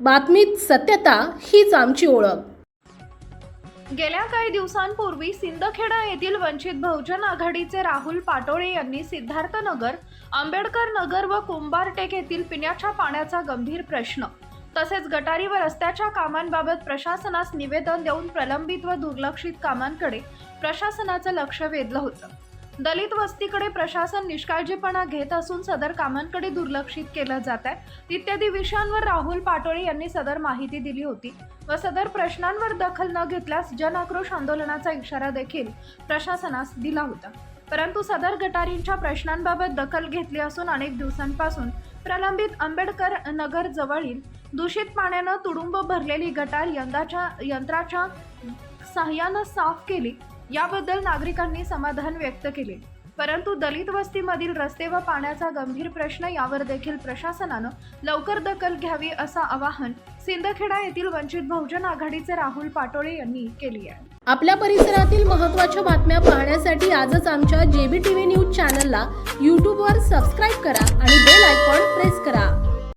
बातमीत सत्यता हीच आमची ओळख. गेल्या काही दिवसांपूर्वी सिंदखेडा येथील वंचित बहुजन आघाडीचे राहुल पाटोळे यांनी सिद्धार्थनगर आंबेडकर नगर व कुंभारटेक येथील पिण्याच्या पाण्याचा गंभीर प्रश्न. तसेच गटारी व रस्त्याच्या कामांबाबत प्रशासनास निवेदन देऊन प्रलंबित व दुर्लक्षित कामांकडे प्रशासनाचं लक्ष वेधलं होतं. दलित वस्तीकडे प्रशासन निष्काळजीपणा घेत असून सदर कामांकडे दुर्लक्षित केलं जात आहे. इत्यादी विषयांवर राहुल पाटोळे यांनी सदर माहिती दिली होती व सदर प्रश्नांवर दखल न घेतल्यास जन आक्रोश आंदोलनाचा इशारा देखील प्रशासनास दिला होता. परंतु सदर गटारींच्या प्रश्नांबाबत दखल घेतली असून अनेक दिवसांपासून प्रलंबित आंबेडकर नगर जवळील दूषित पाण्यानं तुडुंब भरलेली गटार यंदाच्या यंत्राच्या सहाय्यानं साफ केली. याबद्दल नागरिकांनी समाधान व्यक्त केले. परंतु दलित वस्तीमधील रस्ते व पाण्याचा गंभीर प्रश्न यावर देखील प्रशासनानं लवकर दखल घ्यावी असं आवाहन सिंदखेडा येथील वंचित बहुजन आघाडीचे राहुल पाटोळे यांनी केली आहे. आपल्या परिसरातील महत्त्वाच्या बातम्या पाहण्यासाठी आजच आमच्या जेबी टी व्ही न्यूज चॅनलला यूट्यूबवर सबस्क्राईब करा.